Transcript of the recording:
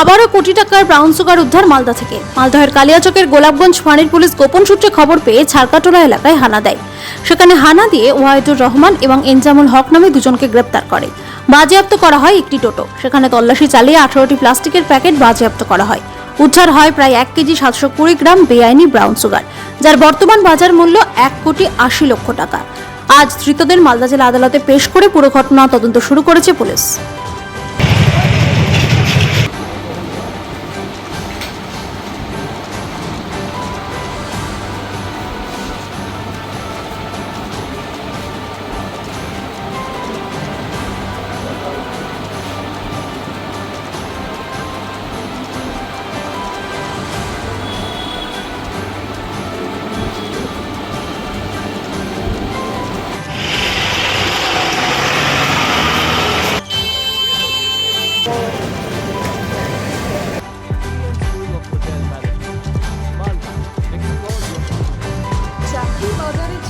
আবারও কোটি টাকার ব্রাউন সুগার উদ্ধার মালদা থেকে। মালদহের কালিয়াচকের গোলাপগঞ্জ ফাঁড়ির পুলিশ গোপন সূত্রে খবর পেয়ে ছারকাটোলা এলাকায় হানা দেয়। সেখানে হানা দিয়ে ওয়াহিদুর রহমান এবং এনজামুল হক নামে দুজনকে গ্রেপ্তার করে। বাজেয়াপ্ত করা হয় একটি টোটো। সেখানে তল্লাশি চালিয়ে আঠারোটি প্লাস্টিকের প্যাকেট বাজেয়াপ্ত করা হয়। উদ্ধার হয় প্রায় এক কেজি সাতশো কুড়ি গ্রাম বেআইনি ব্রাউন সুগার, যার বর্তমান বাজার মূল্য এক কোটি আশি লক্ষ টাকা। আজ ধৃতদের মালদা জেলা আদালতে পেশ করে পুরো ঘটনা তদন্ত শুরু করেছে police.